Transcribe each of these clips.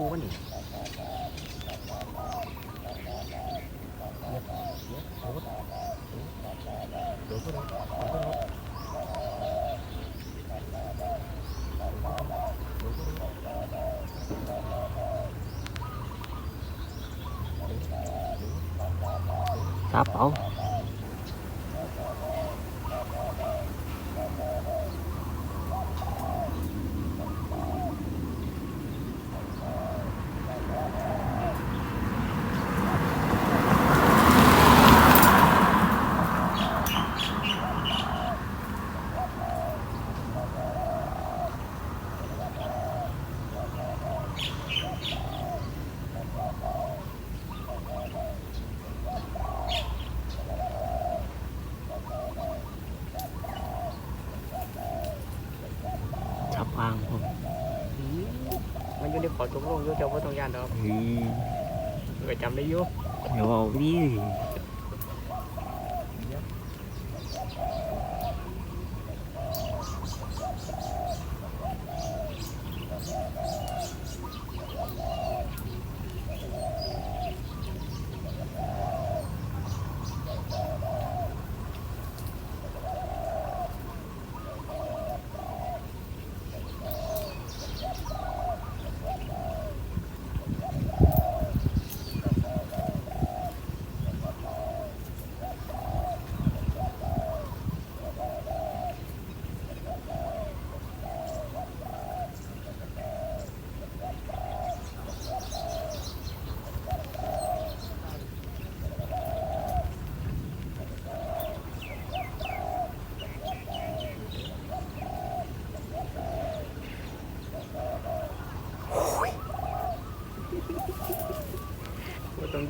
คู่กันดิเย็บเย็บโดดโดดโดดโดดโดดโดดจับเอา ชับวางผม มันอยู่ในขอ ตกลงอยู่เจ้าพ่ต้องยานดอกอืมก็จำได้อยู่เดี๋ย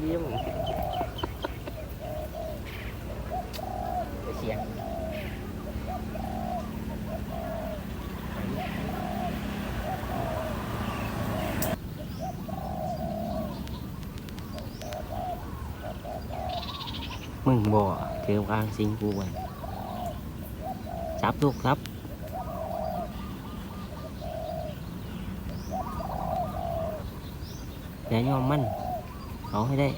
ดิก็ต้องยิ้มเสียงมึงบ่เกี่ยวกลางสิงกูไว้จับลูกครับอย่ายอมมัน เอาให้ได้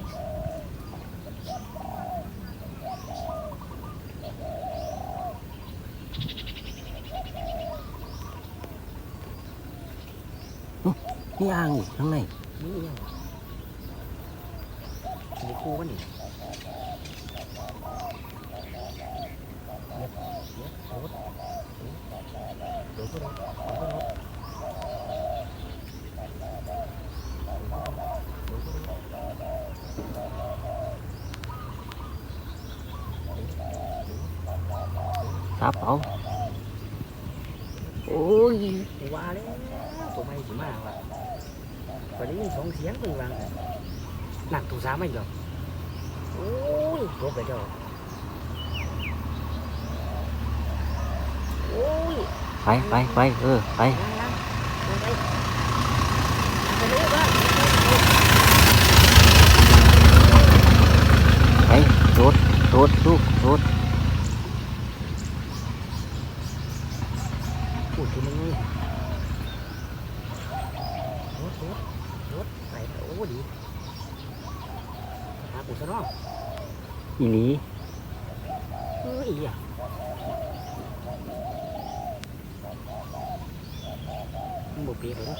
นี่อ่างอีกข้างใน นี่ยังมีคู่กันดิเย็บเย็บโดดโดดโดดโดดโดดโดด จับเอาโอ้ยว่าแล้วตัวไม่สิมาว่ะก็ได้ยินสองเสียงเป็นวางหนักถูสามไม่หรอกโอ้ยรบไปเจ้าโอ้ย ไปไปไปเออไป ยังยังยังไปไปเร็วบ้าง ไปโดดโดดลูกโดด พูดถึงมึงนี่รถรถรถไปโอ้ดีหาปูซะเนาะ อีหลี เฮ้ยอะมึง บอเปีเลยนะ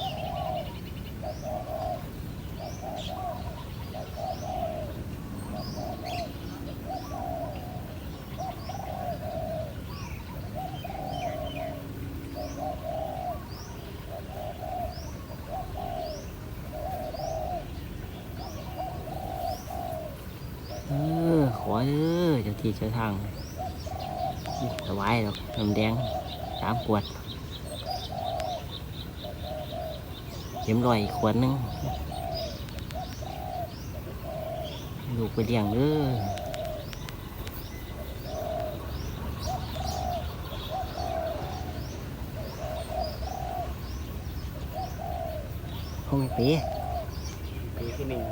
เออขอเออเจ้าที่เจ้าทางสบายหรอกน้ำแดงสามขวดเข็ มลอยขวดหนึงลูกไปเลี้ยงเด้อห้องเป๊ะปีที่หนึ่ง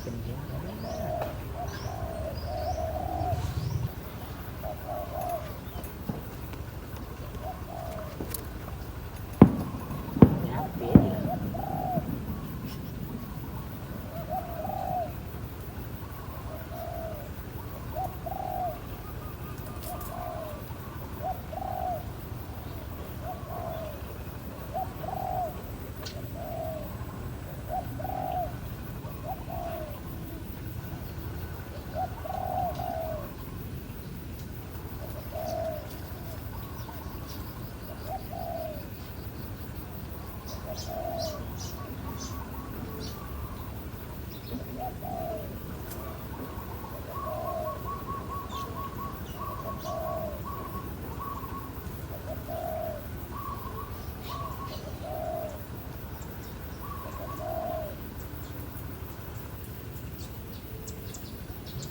เป็นเยอะ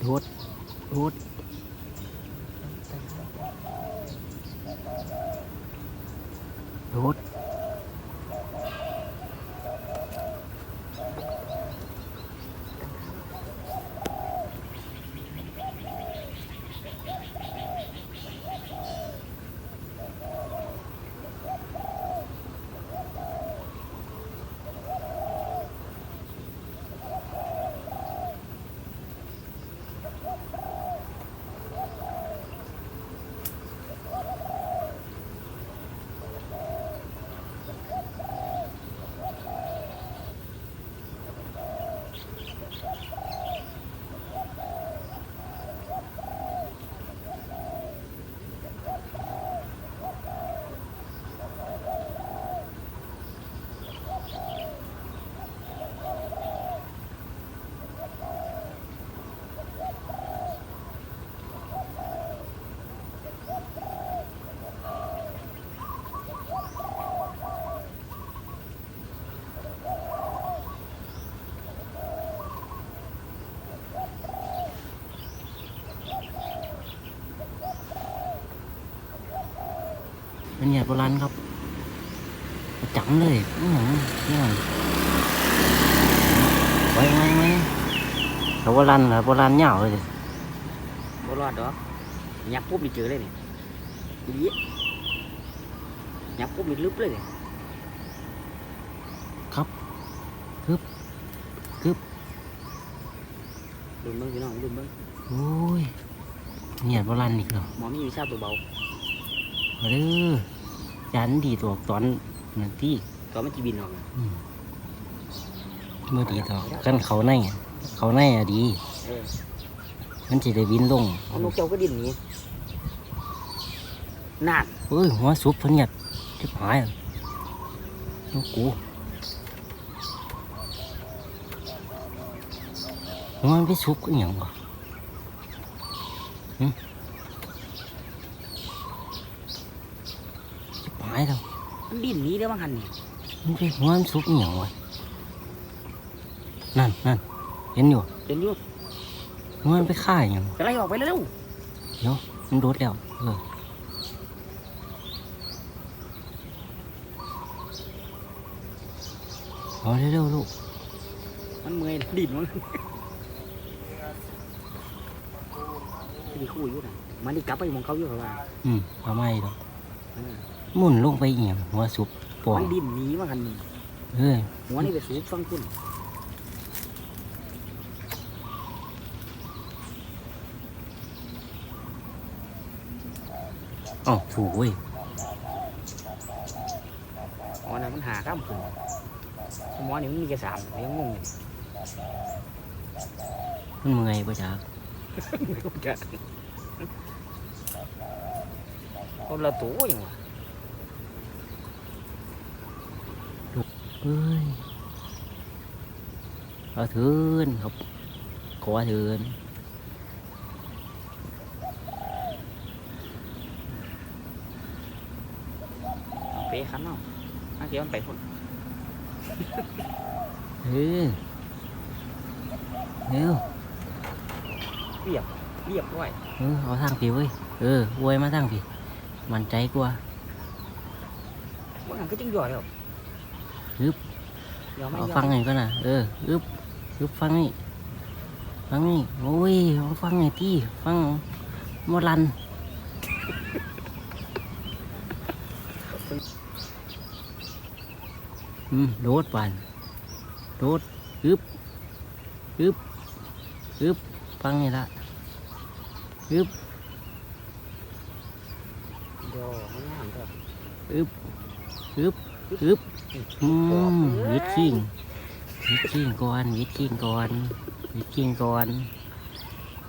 รูดรูดรูด เป็นเหยียดโบราณครับประจำเลยอื้อหือนี่มันไว้ไว้ไว้เขาโบราณเหรอโบราณเหยาวเลยดิบ่รอดดอกยับปุ๊บนี่เจอเลยนี่ดียับปุ๊บนี่ลึกเลยนี่ดุนเบิ้งพี่น้องดุนเบิ้งโอ้ยเหยียดโบราณอีกเหรอหมอมีวิชาตัวเบา มาเด้อ ยันดีตัวตอนนั่นที่ตอนมันจีบินออกนะอืมเมื่อดีต่อกันเขาในอะเขาในอะดี เออมันจะได้บินลงเอานกเจ้าก็ดิ้นหนี้นานเอ้ยหัวสุบเพิ่นหยัดจะหายอะนกกูหัวมันไปสุบก็อหย่างวะหึจะหายแล้วมันดิ้นหนี้ได้บ้างหันนี่มันไปหัวมันสุบอหย่างวะนั่นนั่นเห็นอยู่เดินอยู่หัวมันไปฆ่าอหย่างกระไรออกไปแล้วมันโดดแล้วเออเอาเร็วๆลูกมันเมื่อยดิ้นมันมีคู่อยู่นะมันนี่กลับไปหมองเขาอยู่เหรอวะอืมเอาไม่หรอก เออ หมุนลงไปเอียงหัวสุบปอมังนดิ้นหนี้บ้างหันนี่เฮ้ยหัวนี่ไปสูบฟังคุณอ๋อถูกเว้ยอ๋อนะมันหาข้ามคุณหมอนี่มันมีแค่สามยังงงอยู่มันเมื่อยปะจ๊ะคนละตัวอย่างวะ เฮ้ยเอาเถินครับขอเถินเอาเป๊ะครับเนาะอาเดี๋ยวมันไปคนเฮ้ยเร็วเรียบเรียบร้อยเออเอาทางพี่เว้ยเอออวยมาทางพี่มันใจกว่ามันก็จึงย่อยแล้วฮึบย่ อไม่เอาย่อฟังไงก็น่ะ เอออึบอึบฟังนี่ฟังนี่โอ้ยเอาฟังไงที่ฟังโมลันอืมโดดปานโดดอึบอึบอึบฟังนี่ละอึบเดี๋ยวมันงามก็อึบอึบ อึบอืมวิดคิงวิดคิงก่อนวิดคิงก่อนวิดคิงก่อน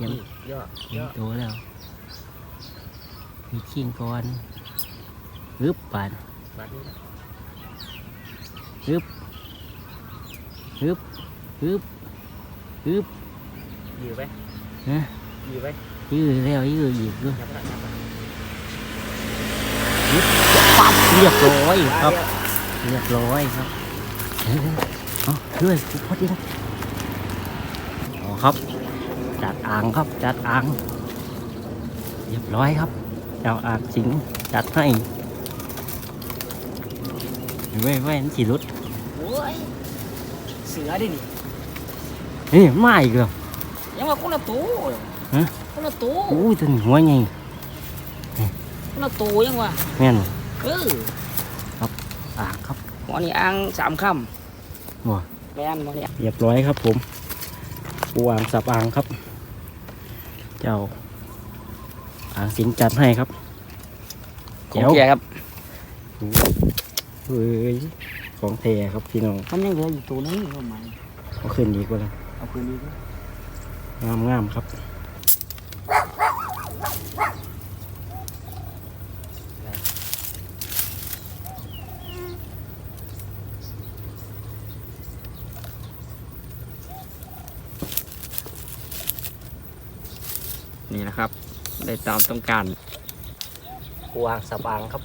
ยังนี่ย่อเห็ย่นอโตแล้ววิดคิงก่อนอึบปานอึบอึบอึบอึบยืดไปฮะยืดไปยืดแล้วยืดอีกด้วยยับไปยับไปปั๊บเรียบร้อยครับ เรียบร้อยครับเออเอาด้วยพอดีนะอ๋อครับ จัดอ่างครับ จัดอ่าง เรียบร้อยครับเจ้าอ่างสิงห์จัดให้เว้ยเว้ยมันสีรุดโอ้ยเสือดินี่นี่มันมาอีกแล้วยังว่าคนละตัวฮะคนละตัวอู้ยตัวนี้หัวใหญ่คนละตัวยังว่าแม่นบ่เออ อ่างครับหมอนี่อ่างสามคว้าำแม่นหมอนี่เรียบร้อยครับผมปูอ่างสับอ่างครับ เจ้าอ่างสิงห์จัดให้ครับของแกครับเฮ้ยของแท้ครับพี่น้องมันยังเหลืออยู่ตัวนึงเข้ามาเอาขึ้นดีกว่าแล้วเอาคืนดีด้วยงามงามๆครับ นี่นะครับ ได้ตามต้องการวางสับอ่างครับ